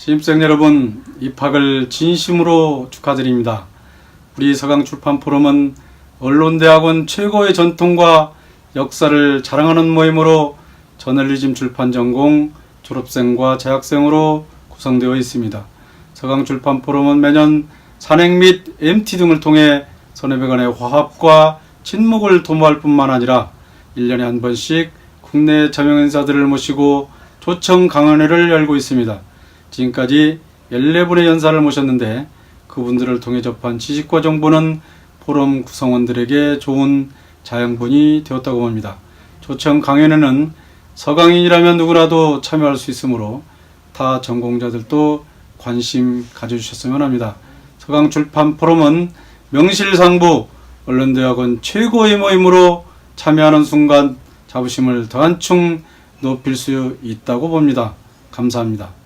신입생 여러분 입학을 진심으로 축하드립니다. 우리 서강출판포럼은 언론대학원 최고의 전통과 역사를 자랑하는 모임으로 저널리즘 출판 전공 졸업생과 재학생으로 구성되어 있습니다. 서강출판포럼은 매년 산행 및 MT 등을 통해 선후배 간의 화합과 친목을 도모할 뿐만 아니라 1년에 한 번씩 국내 저명 인사들을 모시고 초청 강연회를 열고 있습니다. 지금까지 14분의 연사를 모셨는데 그분들을 통해 접한 지식과 정보는 포럼 구성원들에게 좋은 자양분이 되었다고 봅니다. 초청 강연회는 서강인이라면 누구라도 참여할 수 있으므로 타 전공자들도 관심 가져주셨으면 합니다. 서강출판 포럼은 명실상부 언론대학원 최고의 모임으로 참여하는 순간 자부심을 더 한층 높일 수 있다고 봅니다. 감사합니다.